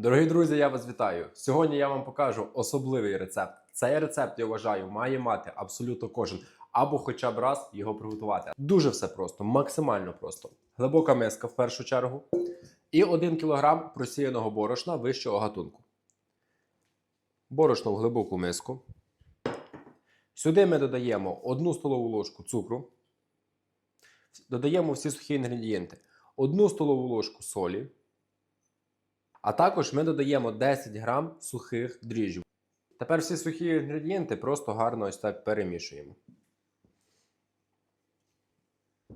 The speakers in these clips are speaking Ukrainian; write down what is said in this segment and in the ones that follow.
Дорогі друзі, я вас вітаю. Сьогодні я вам покажу особливий рецепт. Цей рецепт, я вважаю, має мати абсолютно кожен або хоча б раз його приготувати. Дуже все просто, максимально просто. Глибока миска в першу чергу. І 1 кг просіяного борошна вищого гатунку. Борошно в глибоку миску. Сюди ми додаємо 1 столову ложку цукру. Додаємо всі сухі інгредієнти. 1 столову ложку солі. А також ми додаємо 10 грам сухих дріжджів. Тепер всі сухі інгредієнти просто гарно ось так перемішуємо.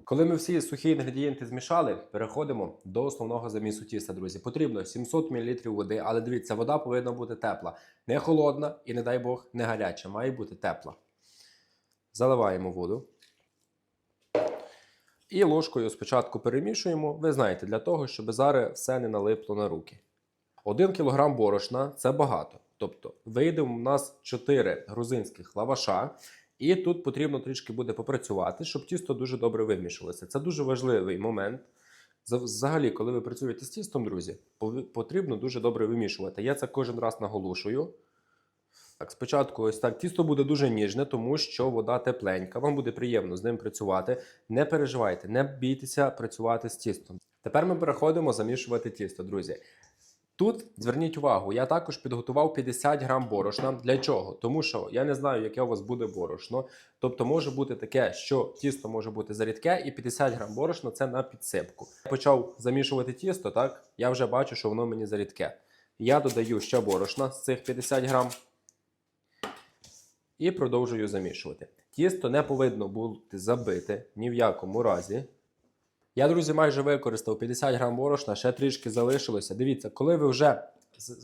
Коли ми всі сухі інгредієнти змішали, переходимо до основного замісу тіста, друзі. Потрібно 700 мл води, але дивіться, вода повинна бути тепла. Не холодна і, не дай Бог, не гаряча. Має бути тепла. Заливаємо воду. І ложкою спочатку перемішуємо. Ви знаєте, для того, щоб зараз все не налипло на руки. 1 кг борошна це багато. Тобто вийде у нас 4 грузинських лаваша, і тут потрібно трішки буде попрацювати, щоб тісто дуже добре вимішалося. Це дуже важливий момент. За- Взагалі, коли ви працюєте з тістом, друзі, потрібно дуже добре вимішувати. Я це кожен раз наголошую. Так, спочатку ось так тісто буде дуже ніжне, тому що вода тепленька. Вам буде приємно з ним працювати. Не переживайте, не бійтеся працювати з тістом. Тепер ми переходимо замішувати тісто, друзі. Тут зверніть увагу, я також підготував 50 грам борошна. Для чого? Тому що я не знаю, яке у вас буде борошно. Тобто може бути таке, що тісто може бути зарідке, і 50 грам борошна це на підсипку. Я почав замішувати тісто, так я вже бачу, що воно мені зарідке. Я додаю ще борошна з цих 50 грам і продовжую замішувати. Тісто не повинно бути забите ні в якому разі. Я, друзі, майже використав 50 грам борошна, ще трішки залишилося. Дивіться, коли ви вже,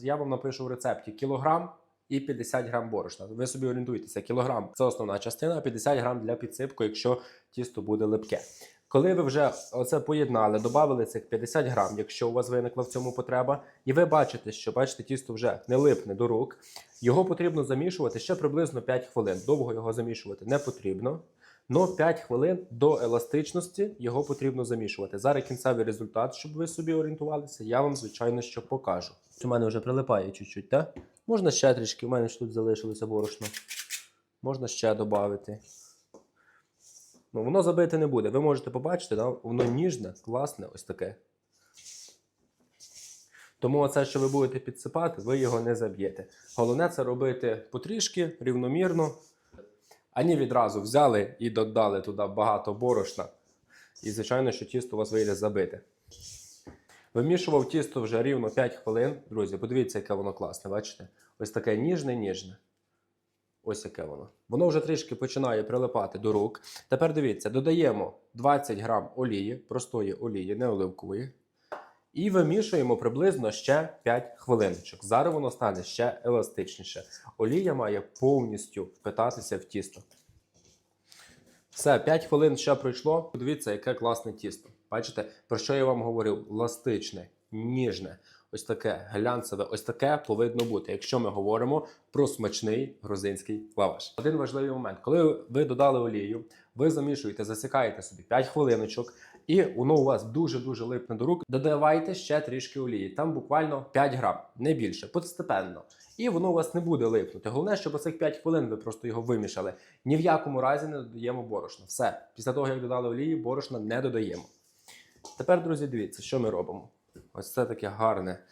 я вам напишу в рецепті кілограм і 50 грам борошна. Ви собі орієнтуєтеся, кілограм це основна частина, а 50 грам для підсипку, якщо тісто буде липке. Коли ви вже оце поєднали, додали цих 50 грам, якщо у вас виникла в цьому потреба, і ви бачите, що бачите, тісто вже не липне до рук, його потрібно замішувати ще приблизно 5 хвилин. Довго його замішувати не потрібно. Но 5 хвилин до еластичності його потрібно замішувати. Зараз кінцевий результат, щоб ви собі орієнтувалися, я вам, звичайно, що покажу. У мене вже прилипає чуть-чуть, так? Можна ще трішки, у мене ж тут залишилося борошно. Можна ще додати. Ну, воно забите не буде. Ви можете побачити, да? воно ніжне, класне, ось таке. Тому оце, що ви будете підсипати, ви його не заб'єте. Головне це робити потрішки, рівномірно. Ані відразу взяли і додали туди багато борошна. І, звичайно, що тісто у вас вийде забите. Вимішував тісто вже рівно 5 хвилин. Друзі, подивіться, яке воно класне, бачите? Ось таке ніжне-ніжне. Ось яке воно. Воно вже трішки починає прилипати до рук. Тепер дивіться, додаємо 20 грам олії, простої олії, не оливкової. І вимішуємо приблизно ще 5 хвилиночок. Зараз воно стане ще еластичніше. Олія має повністю впитатися в тісто. Все, 5 хвилин ще пройшло. Подивіться, яке класне тісто. Бачите, про що я вам говорив? Ластичне, ніжне, ось таке глянцеве, ось таке повинно бути, якщо ми говоримо про смачний грузинський лаваш. Один важливий момент: коли ви додали олію, ви замішуєте, засікаєте собі 5 хвилиночок, і воно у вас дуже-дуже липне до рук. Додавайте ще трішки олії. Там буквально 5 грам, не більше, постепенно. І воно у вас не буде липнути. Головне, щоб оцих 5 хвилин ви просто його вимішали. Ні в якому разі не додаємо борошна. Все. Після того, як додали олії, борошна не додаємо. Тепер, друзі, дивіться, що ми робимо. Ось це таке гарне.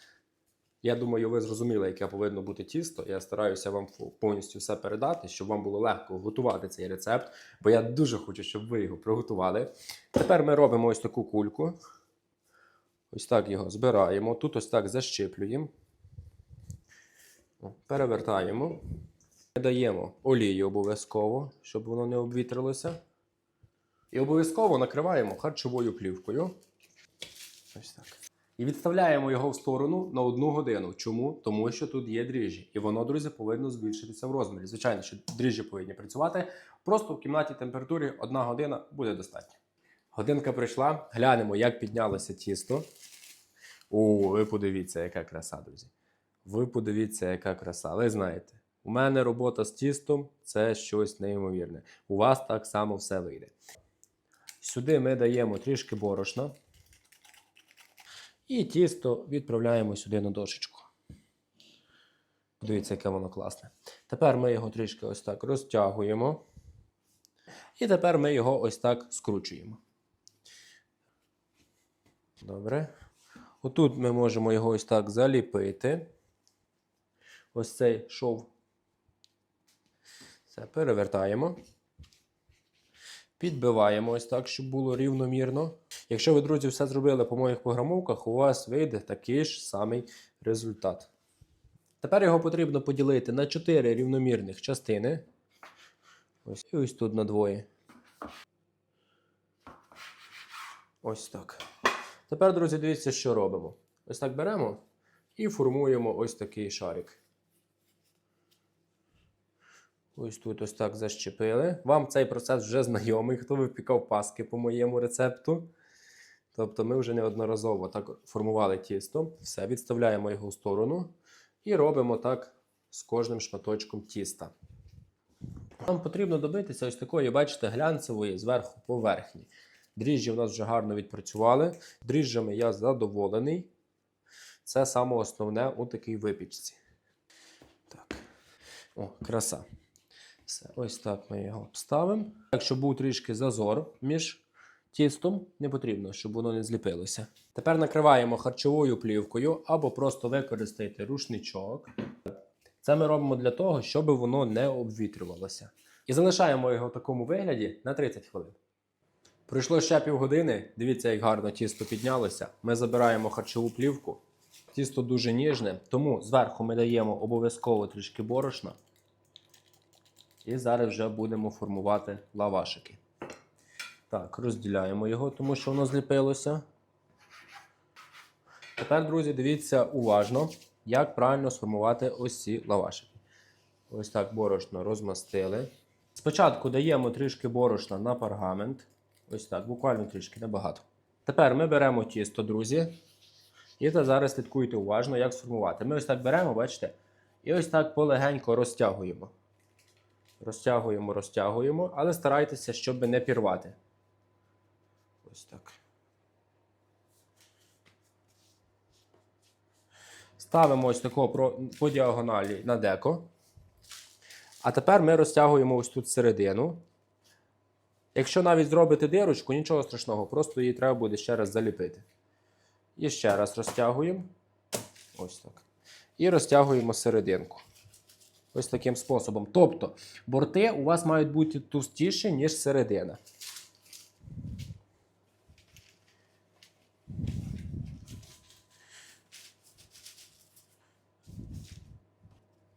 Я думаю, ви зрозуміли, яке повинно бути тісто. Я стараюся вам повністю все передати, щоб вам було легко готувати цей рецепт, бо я дуже хочу, щоб ви його приготували. Тепер ми робимо ось таку кульку. Ось так його збираємо. Тут ось так защиплюємо. Перевертаємо. Даємо олію обов'язково, щоб воно не обвітрилося. І обов'язково накриваємо харчовою плівкою. Ось так. І відставляємо його в сторону на одну годину. Чому? Тому що тут є дріжджі. І воно, друзі, повинно збільшитися в розмірі. Звичайно, що дріжджі повинні працювати. Просто в кімнаті температурі одна година буде достатньо. Годинка прийшла. Глянемо, як піднялося тісто. О, ви подивіться, яка краса, друзі. Ви подивіться, яка краса. Ви знаєте, у мене робота з тістом це щось неймовірне. У вас так само все вийде. Сюди ми даємо трішки борошна. І тісто відправляємо сюди на дошечку. Подивіться, яке воно класне. Тепер ми його трішки ось так розтягуємо. І тепер ми його ось так скручуємо. Добре. Отут ми можемо його ось так заліпити. Ось цей шов. Все, перевертаємо. Підбиваємо ось так, щоб було рівномірно. Якщо ви, друзі, все зробили по моїх програмовках, у вас вийде такий ж самий результат. Тепер його потрібно поділити на 4 рівномірних частини. Ось і ось тут на двоє. Ось так. Тепер, друзі, дивіться, що робимо. Ось так беремо і формуємо ось такий шарик. Ось тут ось так защепили. Вам цей процес вже знайомий, хто випікав паски по моєму рецепту. Тобто ми вже неодноразово так формували тісто. Все, відставляємо його в сторону і робимо так з кожним шматочком тіста. Нам потрібно добитися ось такої, бачите, глянцевої зверху поверхні. Дріжджі в нас вже гарно відпрацювали. Дріжджами я задоволений. Це саме основне у такій випічці. Так. О, краса. Все, ось так ми його обставимо. Так, щоб був трішки зазор між тістом, не потрібно, щоб воно не зліпилося. Тепер накриваємо харчовою плівкою або просто використайте рушничок. Це ми робимо для того, щоб воно не обвітрювалося. І залишаємо його в такому вигляді на 30 хвилин. Пройшло ще півгодини. Дивіться, як гарно тісто піднялося. Ми забираємо харчову плівку. Тісто дуже ніжне, тому зверху ми даємо обов'язково трішки борошна. І зараз вже будемо формувати лавашики. Так, розділяємо його, тому що воно зліпилося. Тепер, друзі, дивіться уважно, як правильно сформувати ось ці лавашики. Ось так борошно розмастили. Спочатку даємо трішки борошна на пергамент. Ось так, буквально трішки, небагато. Тепер ми беремо тісто, друзі. І зараз слідкуйте уважно, як сформувати. Ми ось так беремо, бачите? І ось так полегенько розтягуємо. Розтягуємо, розтягуємо, але старайтеся, щоб не пірвати. Ось так. Ставимо ось такого по діагоналі на деко. А тепер ми розтягуємо ось тут середину. Якщо навіть зробите дирочку, нічого страшного, просто її треба буде ще раз заліпити. І ще раз розтягуємо. Ось так. І розтягуємо серединку. Ось таким способом. Тобто, борти у вас мають бути товстіші, ніж середина.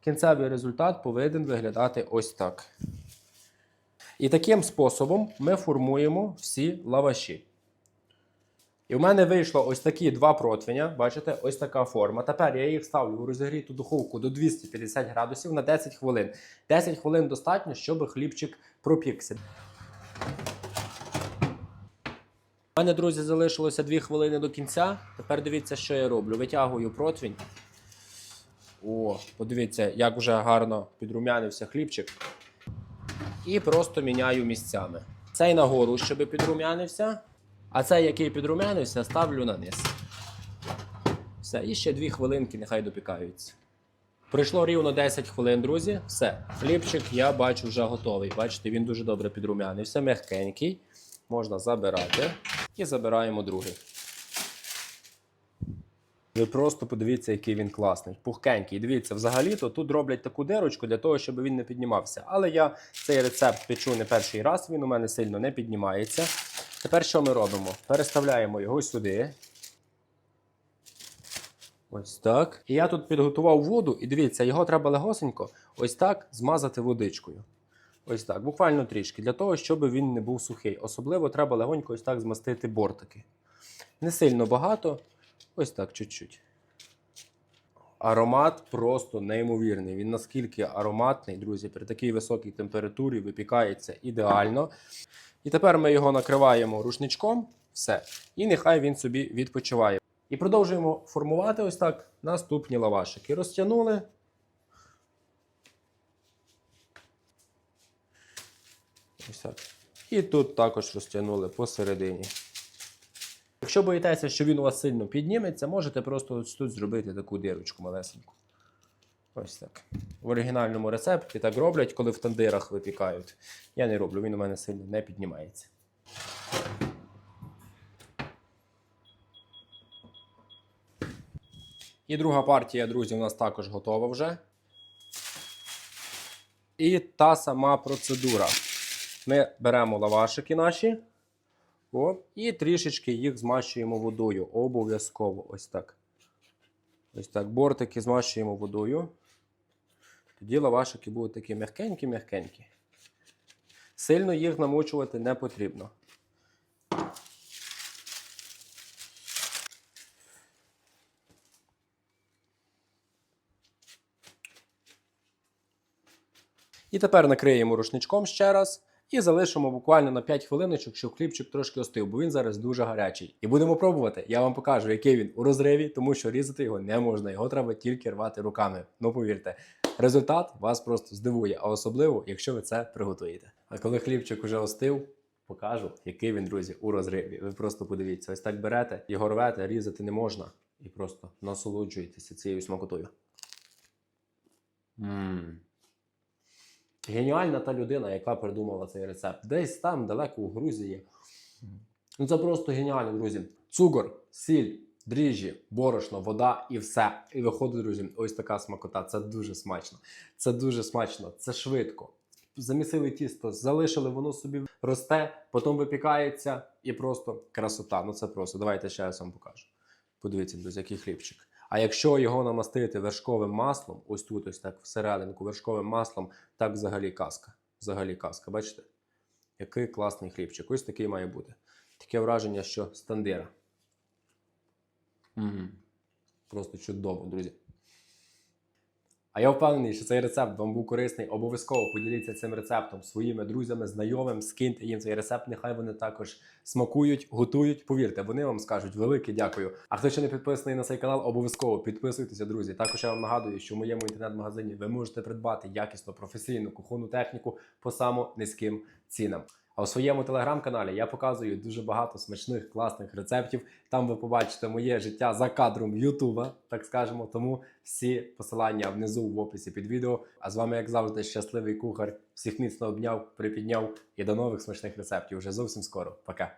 Кінцевий результат повинен виглядати ось так. І таким способом ми формуємо всі лаваші. І в мене вийшло ось такі два противня. Бачите, ось така форма. Тепер я їх ставлю у розігріту духовку до 250 градусів на 10 хвилин. 10 хвилин достатньо, щоб хлібчик пропікся. У мене, друзі, залишилося 2 хвилини до кінця. Тепер дивіться, що я роблю. Витягую противень. О, подивіться, як вже гарно підрумянився хлібчик. І просто міняю місцями. Цей нагору, щоб підрумянився. А цей, який підрумянився, ставлю на низ. Все, і ще 2 хвилинки, нехай допікаються. Пройшло рівно 10 хвилин, друзі. Все. Хлібчик я бачу вже готовий. Бачите, він дуже добре підрумянився, м'якенький. Можна забирати. І забираємо другий. Ви просто подивіться, який він класний, пухкенький. Дивіться, взагалі-то тут роблять таку дирочку для того, щоб він не піднімався. Але я цей рецепт печу не перший раз, він у мене сильно не піднімається. Тепер що ми робимо? Переставляємо його сюди. Ось так. І я тут підготував воду, і дивіться, його треба легосенько ось так змазати водичкою. Ось так, буквально трішки, для того, щоб він не був сухий. Особливо треба легонько ось так змастити бортики. Не сильно багато, ось так чуть-чуть. Аромат просто неймовірний. Він наскільки ароматний, друзі, при такій високій температурі випікається ідеально. І тепер ми його накриваємо рушничком, все. І нехай він собі відпочиває. І продовжуємо формувати ось так наступні лавашики. Розтягнули. Ось так. І тут також розтягнули посередині. Якщо боїтеся, що він у вас сильно підніметься, можете просто ось тут зробити таку дирочку малесеньку. Ось так. В оригінальному рецепті так роблять, коли в тандирах випікають. Я не роблю, він у мене сильно не піднімається. І друга партія, друзі, у нас також готова вже. І та сама процедура. Ми беремо лавашики наші о, і трішечки їх змащуємо водою. Обов'язково. Ось так. Ось так. Бортики змащуємо водою. Тоді лавашики будуть такі м'якенькі-м'якенькі. Сильно їх намочувати не потрібно. І тепер накриємо рушничком ще раз і залишимо буквально на 5 хвилиночок, щоб хлібчик трошки остив, бо він зараз дуже гарячий. І будемо пробувати. Я вам покажу, який він у розриві, тому що різати його не можна. Його треба тільки рвати руками. Ну повірте, результат вас просто здивує, а особливо, якщо ви це приготуєте. А коли хлібчик уже остив, покажу, який він, друзі, у розриві. Ви просто подивіться, ось так берете, його рвете, різати не можна. І просто насолоджуєтеся цією смакотою. Мм. Геніальна та людина, яка придумала цей рецепт. Десь там далеко у Грузії. Ну це просто геніально, друзі. Цукор, сіль, дріжджі, борошно, вода і все. І виходить, друзі, ось така смакота. Це дуже смачно. Це дуже смачно, це швидко. Замісили тісто, залишили, воно собі росте, потім випікається і просто красота. Ну це просто. Давайте ще раз вам покажу. Подивіться, друзі, який хлібчик. А якщо його намастити вершковим маслом, ось тут, ось так всерединку, вершковим маслом, так взагалі казка. Взагалі казка. Бачите? Який класний хлібчик. Ось такий має бути. Таке враження, що стандира. М Просто чудово, друзі. А я впевнений, що цей рецепт вам був корисний. Обов'язково поділіться цим рецептом своїми друзями, знайомим, скиньте їм цей рецепт. Нехай вони також смакують, готують. Повірте, вони вам скажуть велике дякую. А хто ще не підписаний на цей канал, обов'язково підписуйтеся, друзі. Також я вам нагадую, що в моєму інтернет-магазині ви можете придбати якісну професійну кухонну техніку по само низьким цінам. А у своєму телеграм-каналі я показую дуже багато смачних класних рецептів. Там ви побачите моє життя за кадром Ютуба, так скажемо. Тому всі посилання внизу в описі під відео. А з вами, як завжди, щасливий кухар. Всіх міцно обняв, припідняв і до нових смачних рецептів. Вже зовсім скоро. Пока.